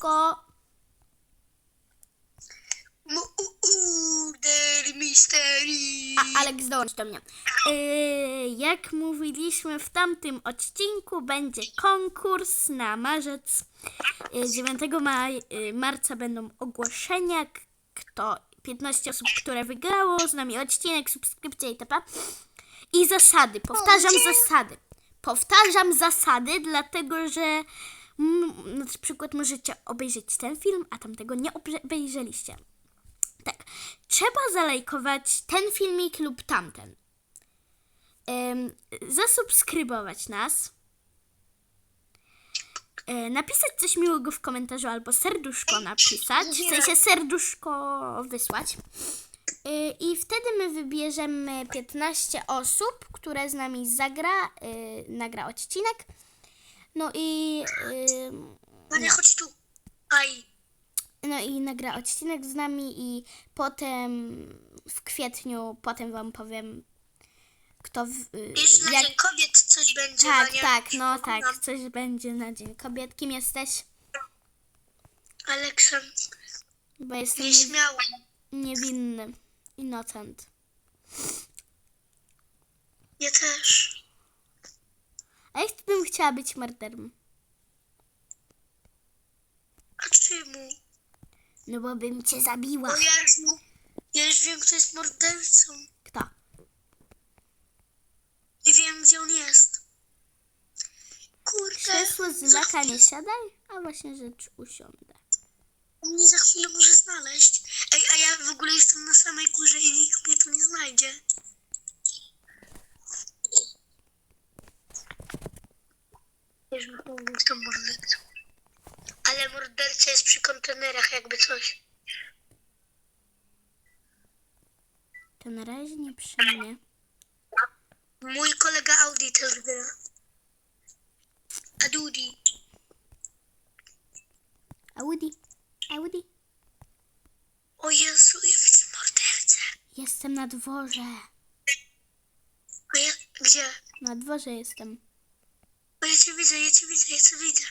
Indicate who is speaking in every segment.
Speaker 1: szybko.
Speaker 2: Murder Mystery.
Speaker 1: A, Aleks, dołącz do mnie. Yy, jak mówiliśmy w tamtym odcinku, będzie konkurs na marzec. Yy, 9 maj, yy, marca będą ogłoszenia, kto 15 osób, które wygrało, z nami odcinek, subskrypcja itp. I zasady, powtarzam zasady. Powtarzam zasady, dlatego że na przykład możecie obejrzeć ten film, a tamtego nie obe- obejrzeliście. Tak. Trzeba zalajkować ten filmik lub tamten. Ym, zasubskrybować nas. E, napisać coś miłego w komentarzu albo serduszko napisać. W sensie serduszko wysłać. E, I wtedy my wybierzemy 15 osób, które z nami zagra, e, nagra odcinek. No i ym,
Speaker 2: Ania, chodź tu. Aj.
Speaker 1: no i nagra odcinek z nami i potem w kwietniu, potem wam powiem, kto w, y,
Speaker 2: Jeszcze na
Speaker 1: jak...
Speaker 2: Dzień Kobiet coś będzie,
Speaker 1: Tak,
Speaker 2: Ania.
Speaker 1: tak, no tak, coś będzie na Dzień Kobiet. Kim jesteś?
Speaker 2: Aleksa,
Speaker 1: Bo jestem nie,
Speaker 2: nieśmiała.
Speaker 1: niewinny, innocent.
Speaker 2: Ja też.
Speaker 1: Chciała być morderem?
Speaker 2: A czemu?
Speaker 1: No bo bym cię zabiła.
Speaker 2: Bo ja już, ja już wiem, kto jest mordercą.
Speaker 1: Kto?
Speaker 2: I wiem, gdzie on jest. Kurde.
Speaker 1: Krzesło z
Speaker 2: za
Speaker 1: laka nie siadaj, a właśnie rzecz usiądę.
Speaker 2: On mnie za chwilę może znaleźć. Ej, a ja w ogóle jestem na samej górze i nikt mnie tu nie znajdzie. Wiesz, że jestem mordercą. Ale morderca jest przy kontenerach, jakby coś.
Speaker 1: To na razie nie przy mnie.
Speaker 2: Mój kolega Audi też gra. Adudi.
Speaker 1: Audi, Audi.
Speaker 2: O Jezu, ja widzę mordercę.
Speaker 1: Jestem na dworze.
Speaker 2: A ja, gdzie?
Speaker 1: Na dworze jestem.
Speaker 2: O ja cię widzę, ja cię widzę, ja cię widzę.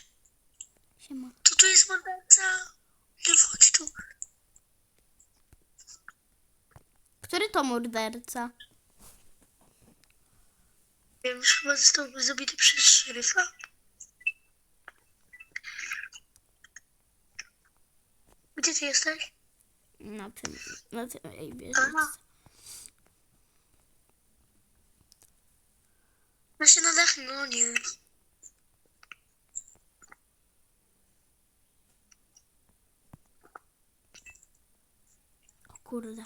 Speaker 1: Siema.
Speaker 2: To tu jest morderca. Nie wchodź tu.
Speaker 1: Który to morderca?
Speaker 2: Wiem, że chyba został zabity przez szeryfa. Gdzie ty jesteś?
Speaker 1: Na tym, na tym ej.
Speaker 2: Aha. Ja się nadechnę, no nie.
Speaker 1: Kurde.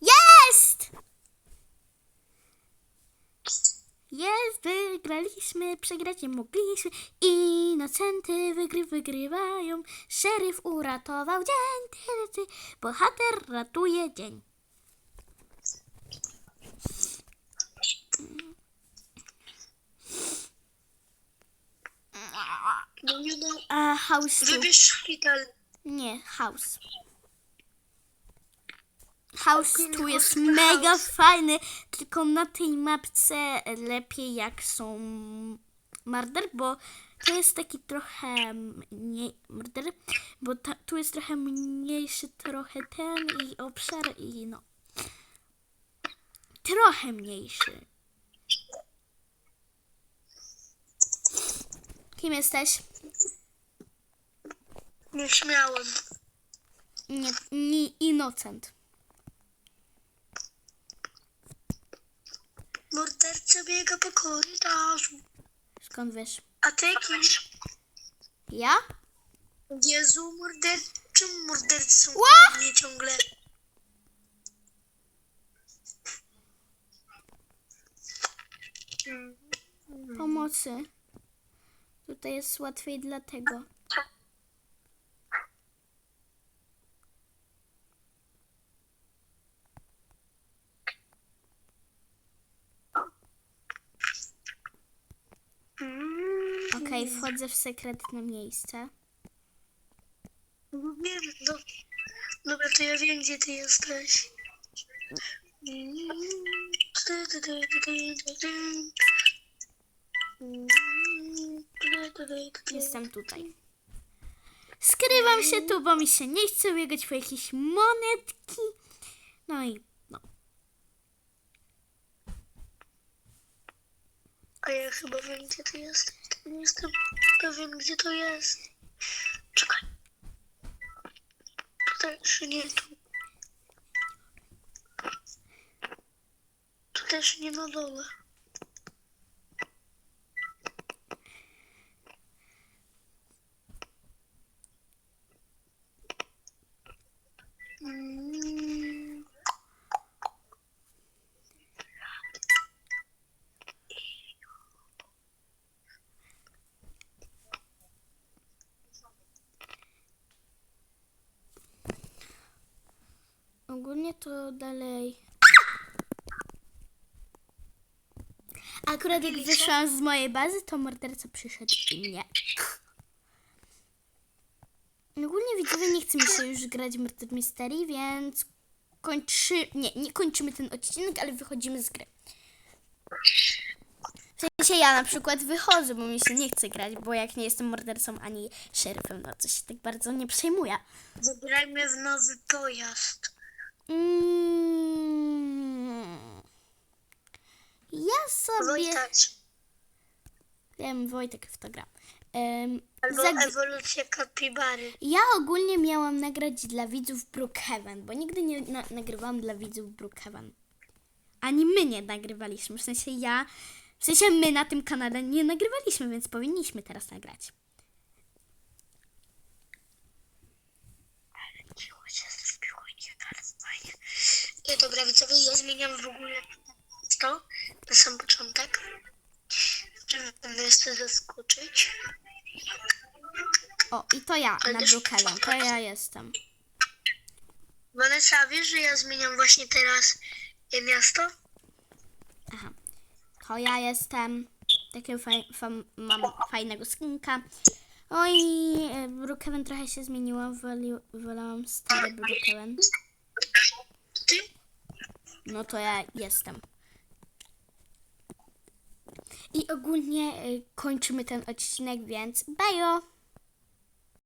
Speaker 1: Jest! Jest, wygraliśmy, przegrać nie mogliśmy. Inocenty wygry, wygrywają. Szeryf uratował dzień. Bohater ratuje dzień.
Speaker 2: No nie no.
Speaker 1: A house.
Speaker 2: Wybierz szpital.
Speaker 1: Nie, house. House tu jest mega fajny, tylko na tej mapce lepiej jak są murder, bo to jest taki trochę mniej murder, bo ta, tu jest trochę mniejszy trochę ten i obszar i no. Trochę mniejszy. Kim jesteś?
Speaker 2: Nie śmiałem.
Speaker 1: Nie, nie Innocent.
Speaker 2: Morderca biega po korytarzu.
Speaker 1: Skąd wiesz?
Speaker 2: A ty kim?
Speaker 1: Ja?
Speaker 2: Jezu, morderczym mordercą
Speaker 1: Ła!
Speaker 2: mnie ciągle.
Speaker 1: Pomocy. Tutaj jest łatwiej dlatego.
Speaker 2: Mm.
Speaker 1: Okej, wchodzę w sekretne miejsce.
Speaker 2: No Wiem, no. Dobra, to ja wiem, gdzie ty jesteś.
Speaker 1: Jestem tutaj. Skrywam się tu, bo mi się nie chce biegać po jakieś monetki. No i no.
Speaker 2: A ja chyba wiem, gdzie to jest. Nie jestem pewien, gdzie to jest. Czekaj. Tutaj, czy nie tu? Tu też nie na dole. Mm.
Speaker 1: Ogólnie to dalej. Akurat jak wyszłam z mojej bazy, to morderca przyszedł i mnie. Ogólnie widzowie nie chce mi się już grać w Murder Mystery, więc kończy... Nie, nie kończymy ten odcinek, ale wychodzimy z gry. W sensie ja na przykład wychodzę, bo mi się nie chce grać, bo jak nie jestem mordercą ani szeryfem, no to się tak bardzo nie przejmuję.
Speaker 2: Zabrajmy w nowy pojazd.
Speaker 1: Mm. Ja sobie.
Speaker 2: Wojtać.
Speaker 1: Wiem, Wojtek w to gra. Em,
Speaker 2: Albo
Speaker 1: zag-
Speaker 2: ewolucja kapibary.
Speaker 1: Ja ogólnie miałam nagrać dla widzów Brookhaven, bo nigdy nie na- nagrywałam dla widzów Brookhaven. Ani my nie nagrywaliśmy. W sensie ja. W sensie my na tym kanale nie nagrywaliśmy, więc powinniśmy teraz nagrać.
Speaker 2: Cicho się zrobiło nie bardzo fajnie. I dobra, widzowie, ja zmieniam w ogóle to na sam początek, żeby jeszcze zaskoczyć.
Speaker 1: O, i to ja
Speaker 2: Ale
Speaker 1: na
Speaker 2: też-.
Speaker 1: To ja jestem.
Speaker 2: Vanessa, wiesz, że ja zmieniam właśnie teraz e, miasto?
Speaker 1: Aha. To ja jestem. Takiego faj, fam, mam fajnego skinka. Oj, e, Brookhaven trochę się zmieniło. Woli, wolałam stary Brookhaven.
Speaker 2: Ty?
Speaker 1: No to ja jestem. I ogólnie y, kończymy ten odcinek, więc bajo!